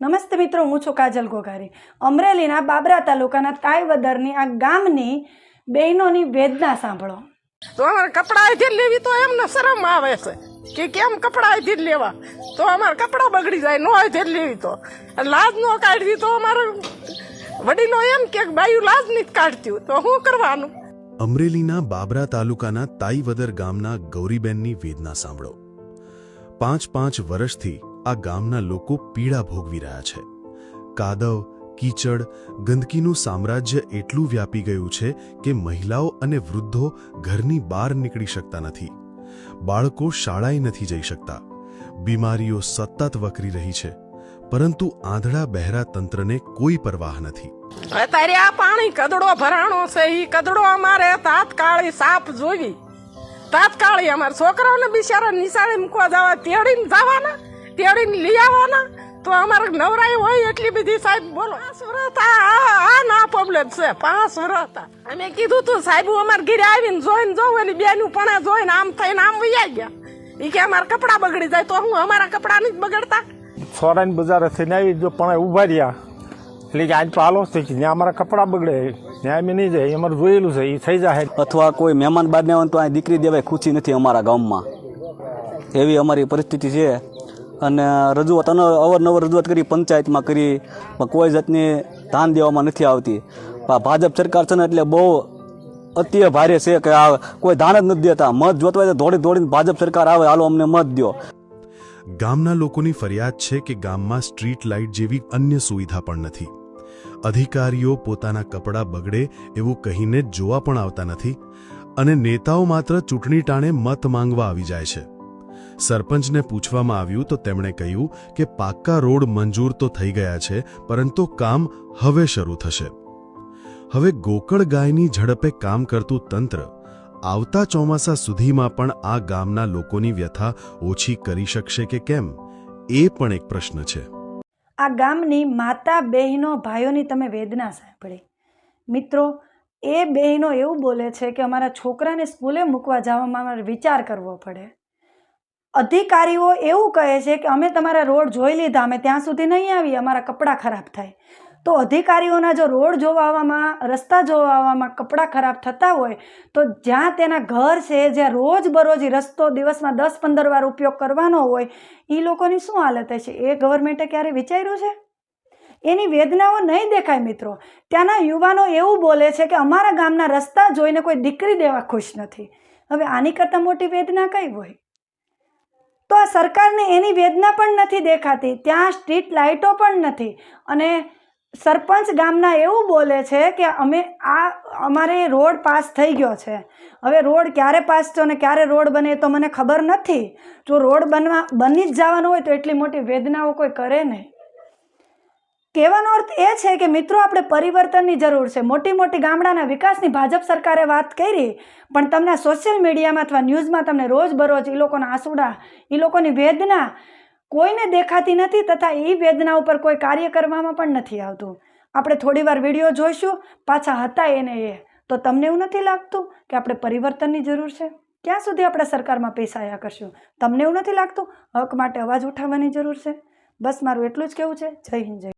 નમસ્તે મિત્રો હું છું કાજલ ગોગારી. અમરેલીના બાબરા તાલુકાના તાઈવદરની આ ગામની બહેનોની વેદના સાંભળો. તો અમારે કપડા અહીંથી લેવી તો એમને શરમ આવે છે કે કેમ કપડા અહીંથી લેવા? તો અમારે કપડા બગડી જાય નો અહીંથી લેવી તો. લાજ નો કાઢવી તો અમારે વડીલો એમ કે બાયું લાજ નહીં કાઢતી તો શું કરવાનું? અમરેલીના બાબરા તાલુકાના તાઈવદર ગામના ગૌરીબેનની વેદના સાંભળો. પાંચ પાંચ વર્ષથી આ ગામના લોકો પીડા ભોગવી રહ્યા છે. કાદવ, કીચડ, ગંદકીનું સામ્રાજ્ય એટલું વ્યાપી ગયું છે કે મહિલાઓ અને વૃદ્ધો ઘરની બહાર નીકળી શકતા નથી. બાળકો શાળાએ નથી જઈ શકતા. બીમારીઓ સતત વકરી રહી છે. પરંતુ આંધળા બહેરા તંત્રને કોઈ પરવાહ નથી. અત્યારે આ પાણી કદડો ભરાણો છે. એ કદડો અમારે તાત્કાળી સાપ જોવી તાત્કાળી અમારા છોકરાઓને બિચારા નિશાળે મૂકવા જવા તેડીને જવાના. તેડીને લઈ આવવાના? તો અમારે નવરાઈ હોય એટલી બધી સાહેબ બોલો. પાંચ વર્ષ આ આ- આ ના પ્રોબ્લેમ છે. પાંચ વર્ષ આ. અમે કીધું તું સાહેબ અમારે ઘરે આવીને જોઈને જોઉં એની બેનું પણ જોઈને આમ થઈને આમ વૈયા ગયા. એ કે અમારા કપડાં બગડી જાય તો હું અમારા કપડાં નથી બગડતા? સોરાની બજારે થઈને આવી જો પણ ઊભા રહ્યા. એટલે કે આજ તો હાલો છે કે ત્યાં અમારા કપડાં બગડે. ત્યાં અમે નહીં જાય અમારે જોયેલું છે એ થઈ જાય અથવા કોઈ મહેમાન આવે ને તો અહીં દીકરી દેવાય ખુશી નથી અમારા ગામમાં. એવી અમારી પરિસ્થિતિ છે. અને રજૂઆત અવારનવાર રજૂઆત કરી, પંચાયતમાં કરી, પણ કોઈ જાતની ધ્યાન દેવામાં નથી આવતી. ભાજપ સરકાર છે ને એટલે બહુ અત્ય ભારે છે કે આ કોઈ ધ્યાન જ નથી દેતા. મત જોતવા દોડી દોડીને ભાજપ સરકાર આવે, હાલો અમને મત દો ગામના લોકોની ફરિયાદ છે કે ગામમાં સ્ટ્રીટ લાઇટ જેવી અન્ય સુવિધા પણ નથી. અધિકારીઓ પોતાના કપડાં બગડે એવું કહીને જોવા પણ આવતા નથી અને નેતાઓ માત્ર ચૂંટણી ટાણે મત માંગવા આવી જાય છે. સરપંચને પૂછવામાં આવ્યું તો તેમણે કહ્યું કે પાક્કા રોડ મંજૂર તો થઈ ગયા છે, પરંતુ કામ હવે શરૂ થશે. હવે ગોકળ ગાયની ઝડપે કામ કરતું તંત્ર આવતા ચોમાસા સુધીમાં પણ આ ગામના લોકોની વ્યથા ઓછી કરી શકશે કે કેમ, એ પણ એક પ્રશ્ન છે. આ ગામની માતા બહેનો ભાઈઓની તમે વેદના સાંભળી. મિત્રો, એ બહેનો એવું બોલે છે કે અમારા છોકરાને સ્કૂલે મૂકવા જવામાં અમારે વિચાર કરવો પડે. અધિકારીઓ એવું કહે છે કે અમે તમારા રોડ જોઈ લીધા, અમે ત્યાં સુધી નહીં આવી, અમારા કપડાં ખરાબ થાય. તો અધિકારીઓના જો રોડ જોવા આવવામાં રસ્તા જોવામાં કપડાં ખરાબ થતા હોય, તો જ્યાં તેના ઘર છે, જ્યાં રોજ બરોજ રસ્તો દિવસમાં દસ પંદર વાર ઉપયોગ કરવાનો હોય એ લોકોની શું હાલત છે એ ગવર્મેન્ટે ક્યારે વિચાર્યું છે? એની વેદનાઓ નહીં દેખાય મિત્રો. ત્યાંના યુવાનો એવું બોલે છે કે અમારા ગામના રસ્તા જોઈને કોઈ દીકરી દેવા ખુશ નથી. હવે આની કરતાં મોટી વેદના કઈ હોય? તો આ સરકારને એની વેદના પણ નથી દેખાતી, ત્યાં સ્ટ્રીટ લાઇટો પણ નથી. અને સરપંચ ગામના એવું બોલે છે કે અમે આ, અમારે રોડ પાસ થઈ ગયો છે. હવે રોડ ક્યારે પાસ થયો અને ક્યારે રોડ બને તો મને ખબર નથી. જો રોડ બનવા, બની જ જવાનો હોય તો એટલી મોટી વેદનાઓ કોઈ કરે નહીં. કહેવાનો અર્થ એ છે કે મિત્રો, આપણે પરિવર્તનની જરૂર છે. મોટી મોટી ગામડાના વિકાસની ભાજપ સરકારે વાત કરી, પણ તમને સોશિયલ મીડિયામાં અથવા ન્યૂઝમાં તમને રોજ બરોજ એ લોકોના આંસુડા એ લોકોની વેદના કોઈને દેખાતી નથી તથા એ વેદના ઉપર કોઈ કાર્ય કરવામાં પણ નથી આવતું. આપણે થોડી વાર વીડિયો જોઈશું, પાછા હતા એને એ. તો તમને એવું નથી લાગતું કે આપણે પરિવર્તનની જરૂર છે? ક્યાં સુધી આપણે સરકારમાં પૈસાયા કરશું? તમને એવું નથી લાગતું? હક માટે અવાજ ઉઠાવવાની જરૂર છે? બસ મારું એટલું જ કહેવું છે. જય હિન્દ, જય